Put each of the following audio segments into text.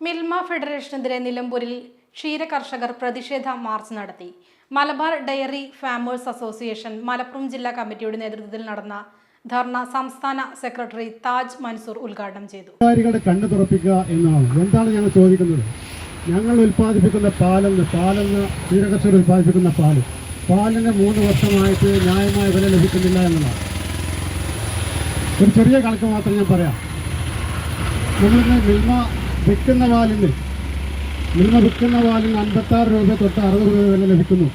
മിൽമ ഫെഡറേഷനെതിരെ നിലമ്പൂരിൽ ക്ഷീരകർഷകർ പ്രതിഷേധ മാർച്ച് നടത്തി. Malabar dairy farmers association Malappuram ജില്ലാ കമ്മിറ്റിയുടെ നേതൃത്വത്തിൽ നടന്ന ധർണ സംസ്ഥാന സെക്രട്ടറി താജ് മൻസൂർ ഉദ്ഘാടനം ചെയ്തു. കണ്ണു തുറപ്പിക്കുക എന്നാണ്. എന്താണ് ഞങ്ങൾ ചോദിക്കുന്നത്? ഞങ്ങൾ ഉൽപ്പാദിപ്പിക്കുന്ന പാലെന്ന് പാലെന്ന് ക്ഷീരകർഷകർ ഉൽപ്പാദിപ്പിക്കുന്ന പാൽ. പാലിന് മൂന്ന് വർഷമായിട്ട് ന്യായമായ വില ലഭിക്കുന്നില്ല എന്നതാണ്. ഒരു ചെറിയ കണക്ക് മാത്രം ഞാൻ പറയാം. നമ്മളിന്ന് മിൽമ വിൽക്കുന്ന പാലിന് ഇന്ന് വിൽക്കുന്ന പാലിന് അൻപത്താറ് രൂപ തൊട്ട് അറുപത് രൂപ വില ലഭിക്കുന്നു.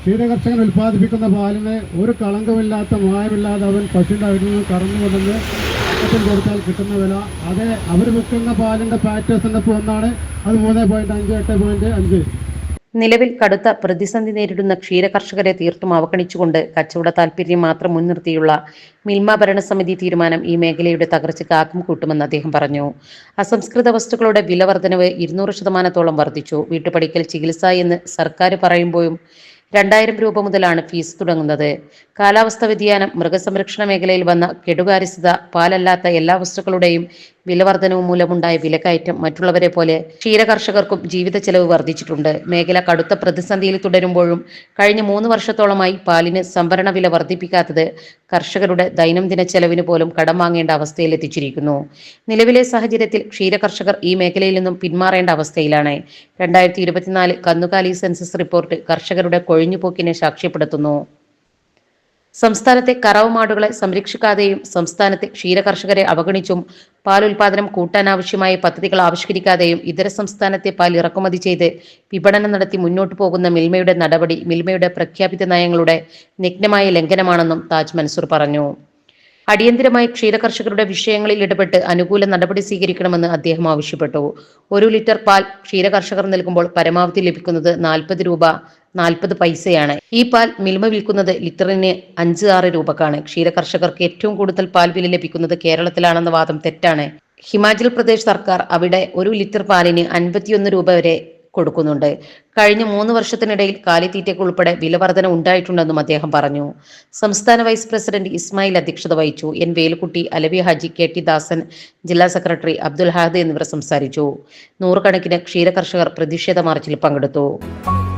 ക്ഷീരകർഷകൻ ഉൽപ്പാദിപ്പിക്കുന്ന പാലിന് ഒരു കളങ്കമില്ലാത്ത മായമില്ലാതെ അവൻ പശുവിന്റെ അവിടെ നിന്ന് കറന്നു കൊണ്ടുവന്ന് പാക്കറ്റിൽ കൊടുത്താൽ കിട്ടുന്ന വില. അതേ അവർ വിൽക്കുന്ന പാലിന്റെ പാറ്റേഴ്സിന്റെ ഒന്നാണ്. അത് മൂന്ന് പോയിന്റ് അഞ്ച് എട്ട് പോയിന്റ് അഞ്ച്. നിലവിൽ കടുത്ത പ്രതിസന്ധി നേരിടുന്ന ക്ഷീരകർഷകരെ തീർത്തും അവഗണിച്ചുകൊണ്ട് കച്ചവട താൽപര്യം മാത്രം മുൻനിർത്തിയുള്ള മിൽമ ഭരണസമിതി തീരുമാനം ഈ മേഖലയുടെ തകർച്ചയ്ക്ക് ആക്കം കൂട്ടുമെന്ന് അദ്ദേഹം പറഞ്ഞു. അസംസ്കൃത വസ്തുക്കളുടെ വില വർധനവ് ഇരുന്നൂറ് ശതമാനത്തോളം വർദ്ധിച്ചു വീട്ടുപടിക്കൽ ചികിത്സ എന്ന് സർക്കാർ പറയുമ്പോഴും രണ്ടായിരം രൂപ മുതലാണ് ഫീസ് തുടങ്ങുന്നത്. കാലാവസ്ഥ വ്യതിയാനം മൃഗസംരക്ഷണ മേഖലയിൽ വന്ന കെടുകാര്യസ്ഥത പാലല്ലാത്ത എല്ലാ വസ്തുക്കളുടെയും വിലവർധനവും മൂലമുണ്ടായ വിലക്കയറ്റം മറ്റുള്ളവരെ പോലെ ക്ഷീരകർഷകർക്കും ജീവിത ചെലവ് വർദ്ധിച്ചിട്ടുണ്ട്. മേഖല കടുത്ത പ്രതിസന്ധിയിൽ തുടരുമ്പോഴും കഴിഞ്ഞ മൂന്ന് വർഷത്തോളമായി പാലിന് സംഭരണ വില വർദ്ധിപ്പിക്കാത്തത് കർഷകരുടെ ദൈനംദിന ചെലവിന് പോലും കടം വാങ്ങേണ്ട അവസ്ഥയിൽ എത്തിച്ചിരിക്കുന്നു. നിലവിലെ സാഹചര്യത്തിൽ ക്ഷീര കർഷകർ ഈ മേഖലയിൽ നിന്നും പിന്മാറേണ്ട അവസ്ഥയിലാണ്. രണ്ടായിരത്തി ഇരുപത്തിനാല് കന്നുകാലി സെൻസസ് റിപ്പോർട്ട് കർഷകരുടെ കൊഴിഞ്ഞുപോക്കിനെ സാക്ഷ്യപ്പെടുത്തുന്നു. സംസ്ഥാനത്തെ കറവ് മാടുകളെ സംരക്ഷിക്കാതെയും സംസ്ഥാനത്തെ ക്ഷീരകർഷകരെ അവഗണിച്ചും പാൽ ഉൽപാദനം കൂട്ടാനാവശ്യമായ പദ്ധതികൾ ആവിഷ്കരിക്കാതെയും ഇതര സംസ്ഥാനത്തെ പാൽ ഇറക്കുമതി ചെയ്ത് വിപണനം നടത്തി മുന്നോട്ടു പോകുന്ന മിൽമയുടെ നടപടി മിൽമയുടെ പ്രഖ്യാപിത നയങ്ങളുടെ നഗ്നമായ ലംഘനമാണെന്നും താജ് മൻസൂർ പറഞ്ഞു. അടിയന്തിരമായി ക്ഷീരകർഷകരുടെ വിഷയങ്ങളിൽ ഇടപെട്ട് അനുകൂല നടപടി സ്വീകരിക്കണമെന്ന് അദ്ദേഹം ആവശ്യപ്പെട്ടു. ഒരു ലിറ്റർ പാൽ ക്ഷീരകർഷകർ നൽകുമ്പോൾ പരമാവധി ലഭിക്കുന്നത് നാൽപ്പത് രൂപ നാൽപ്പത് പൈസയാണ്. ഈ പാൽ മിൽമ വിൽക്കുന്നത് ലിറ്ററിന് അഞ്ച് ആറ് രൂപക്കാണ് ക്ഷീരകർഷകർക്ക് ഏറ്റവും കൂടുതൽ പാൽ വില ലഭിക്കുന്നത് കേരളത്തിലാണെന്ന വാദം തെറ്റാണ്. ഹിമാചൽ പ്രദേശ് സർക്കാർ അവിടെ ഒരു ലിറ്റർ പാലിന് അൻപത്തിയൊന്ന് രൂപ വരെ കൊടുക്കുന്നുണ്ട്. കഴിഞ്ഞ മൂന്ന് വർഷത്തിനിടയിൽ കാലിത്തീറ്റയ്ക്ക് ഉൾപ്പെടെ വിലവർധന ഉണ്ടായിട്ടുണ്ടെന്നും അദ്ദേഹം പറഞ്ഞു. സംസ്ഥാന വൈസ് പ്രസിഡന്റ് ഇസ്മായിൽ അധ്യക്ഷത വഹിച്ചു. N Velukkutty Alavi Haji K T Dasan ജില്ലാ സെക്രട്ടറി അബ്ദുൽ ഹാദ് എന്നിവർ സംസാരിച്ചു. നൂറുകണക്കിന് ക്ഷീരകർഷകർ പ്രതിഷേധ മാർച്ചിൽ പങ്കെടുത്തു.